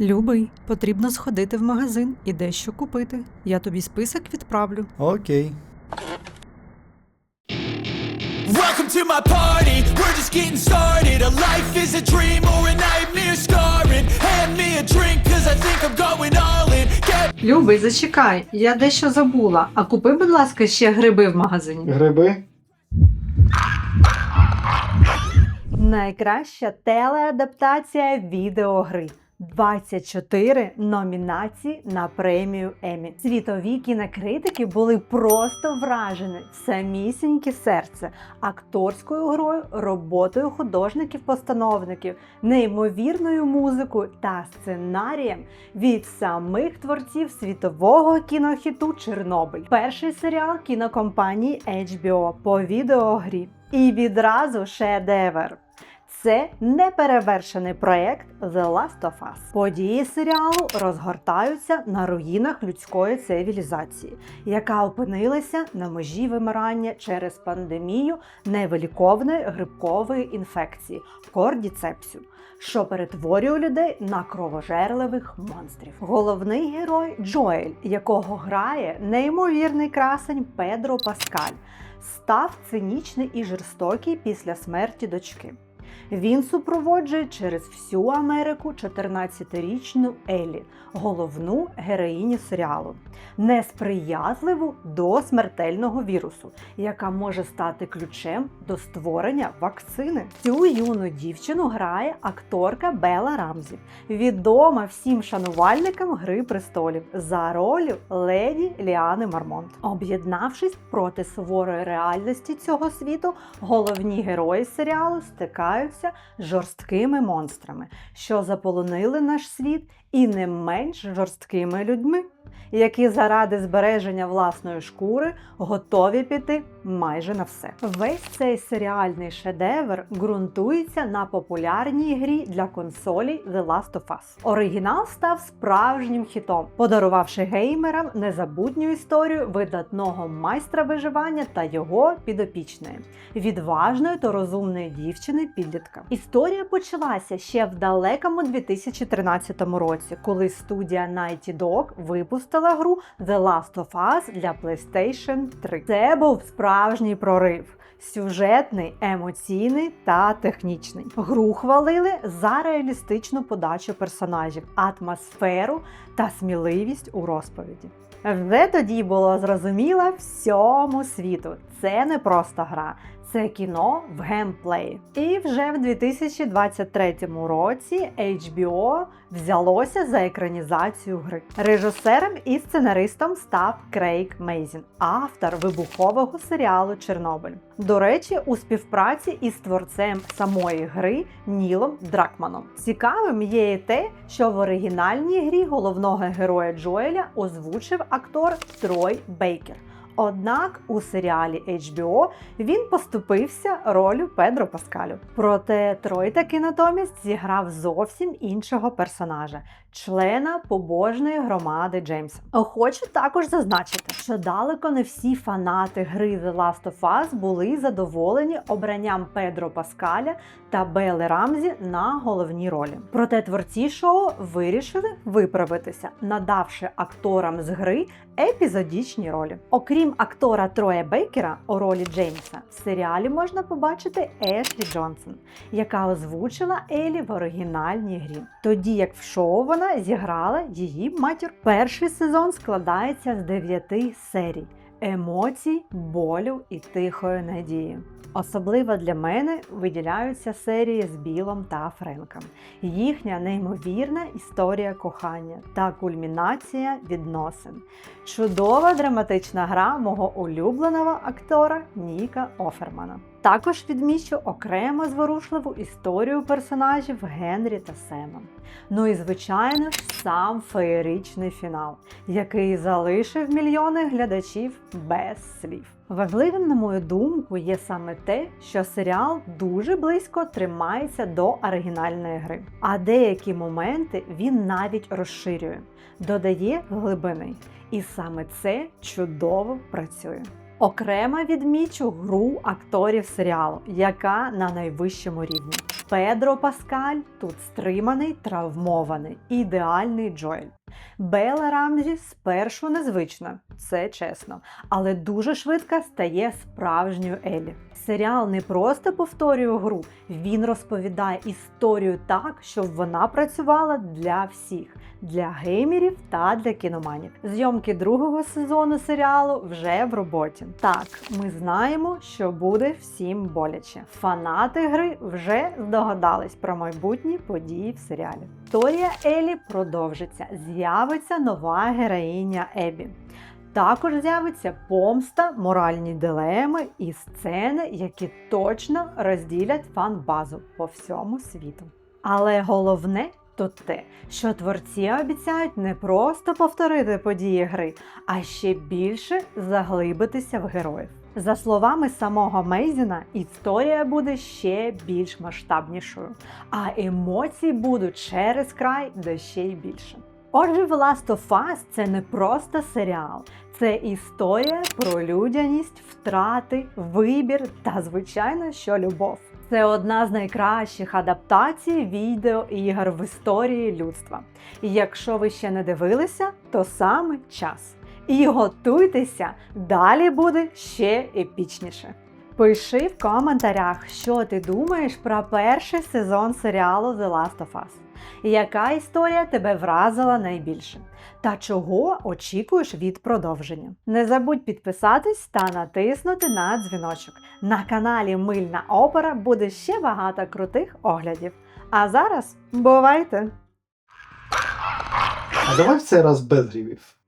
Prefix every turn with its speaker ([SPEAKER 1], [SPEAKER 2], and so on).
[SPEAKER 1] Любий, потрібно сходити в магазин і дещо купити. Я тобі список відправлю.
[SPEAKER 2] Окей.
[SPEAKER 3] Welcome to my party, we're just getting started A life is a dream or a nightmare scarring Hand me a drink cause I think I'm going all in Get
[SPEAKER 1] Любий, зачекай, я дещо забула. А купи, будь ласка, ще гриби в магазині.
[SPEAKER 2] Гриби?
[SPEAKER 4] Найкраща телеадаптація відеогри. 24 номінації на премію Емі. Світові кінокритики були просто вражені самісіньке серце акторською грою, роботою художників-постановників, неймовірною музикою та сценарієм від самих творців світового кінохіту Чорнобиль. Перший серіал кінокомпанії HBO по відеогрі. І відразу шедевр. Це неперевершений проєкт The Last of Us. Події серіалу розгортаються на руїнах людської цивілізації, яка опинилася на межі вимирання через пандемію невиліковної грибкової інфекції кордіцепсію, що перетворює людей на кровожерливих монстрів. Головний герой Джоель, якого грає неймовірний красень Педро Паскаль, став цинічний і жорстокий після смерті дочки. Він супроводжує через всю Америку 14-річну Елі, головну героїню серіалу, несприязливу до смертельного вірусу, яка може стати ключем до створення вакцини. Цю юну дівчину грає акторка Бела Рамзі, відома всім шанувальникам Гри престолів за ролью леді Ліани Мармонт. Об'єднавшись проти суворої реальності цього світу, головні герої серіалу стикаються з жорсткими монстрами, що заполонили наш світ, і не менш жорсткими людьми, які заради збереження власної шкури готові піти майже на все. Весь цей серіальний шедевр ґрунтується на популярній грі для консолей The Last of Us. Оригінал став справжнім хітом, подарувавши геймерам незабутню історію видатного майстра виживання та його підопічної, відважної та розумної дівчини підлітка. Історія почалася ще в далекому 2013 році, коли студія Naughty Dog випустила гру The Last of Us для PlayStation 3. Це був справжній прорив. Сюжетний, емоційний та технічний. Гру хвалили за реалістичну подачу персонажів, атмосферу та сміливість у розповіді. Вже тоді було зрозуміло всьому світу. Це не просто гра, це кіно в геймплеї. І вже в 2023 році HBO взялося за екранізацію гри. Режисером і сценаристом став Крейг Мейзін, автор вибухового серіалу Чорнобиль. До речі, у співпраці із творцем самої гри Нілом Дракманом. Цікавим є і те, що в оригінальній грі головного героя Джоеля озвучив актор Трой Бейкер. Однак у серіалі HBO він поступився ролю Педро Паскалю. Проте Трой таки натомість зіграв зовсім іншого персонажа, члена побожної громади Джеймса. Хочу також зазначити, що далеко не всі фанати гри The Last of Us були задоволені обранням Педро Паскаля та Белли Рамзі на головні ролі. Проте творці шоу вирішили виправитися, надавши акторам з гри епізодічні ролі. Окрім актора Троя Бейкера у ролі Джеймса, в серіалі можна побачити Ешлі Джонсон, яка озвучила Елі в оригінальній грі. Тоді як в шоу вона зіграла її матір. Перший сезон складається з дев'яти серій. Емоцій, болю і тихої надії. Особливо для мене виділяються серії з Білом та Френком. Їхня неймовірна історія кохання та кульмінація відносин. Чудова драматична гра мого улюбленого актора Ніка Офермана. Також відмічу окремо зворушливу історію персонажів Генрі та Сема. Ну і звичайно сам феєричний фінал, який залишив мільйони глядачів без слів. Важливим, на мою думку, є саме те, що серіал дуже близько тримається до оригінальної гри, а деякі моменти він навіть розширює, додає глибини. І саме це чудово працює. Окремо відмічу гру акторів серіалу, яка на найвищому рівні. Педро Паскаль тут стриманий, травмований, ідеальний Джоель. Бела Рамзі спершу незвична, це чесно, але дуже швидко стає справжньою Елі. Серіал не просто повторює гру, він розповідає історію так, щоб вона працювала для всіх, для геймерів та для кіноманів. Зйомки другого сезону серіалу вже в роботі. Так, ми знаємо, що буде всім боляче. Фанати гри вже здогадались про майбутні події в серіалі. Історія Елі продовжиться. З'явиться нова героїня Ебі. Також з'явиться помста, моральні дилеми і сцени, які точно розділять фан-базу по всьому світу. Але головне то те, що творці обіцяють не просто повторити події гри, а ще більше заглибитися в героїв. За словами самого Мейзіна, історія буде ще більш масштабнішою, а емоцій будуть через край де ще й більше. Отже, The Last of Us – це не просто серіал, це історія про людяність, втрати, вибір та, звичайно, що любов. Це одна з найкращих адаптацій відеоігр в історії людства. І якщо ви ще не дивилися, то саме час. І готуйтеся, далі буде ще епічніше. Пиши в коментарях, що ти думаєш про перший сезон серіалу The Last of Us. Яка історія тебе вразила найбільше? Та чого очікуєш від продовження? Не забудь підписатись та натиснути на дзвіночок. На каналі Мильна Опера буде ще багато крутих оглядів. А зараз бувайте!
[SPEAKER 2] А давай в цей раз без грівів.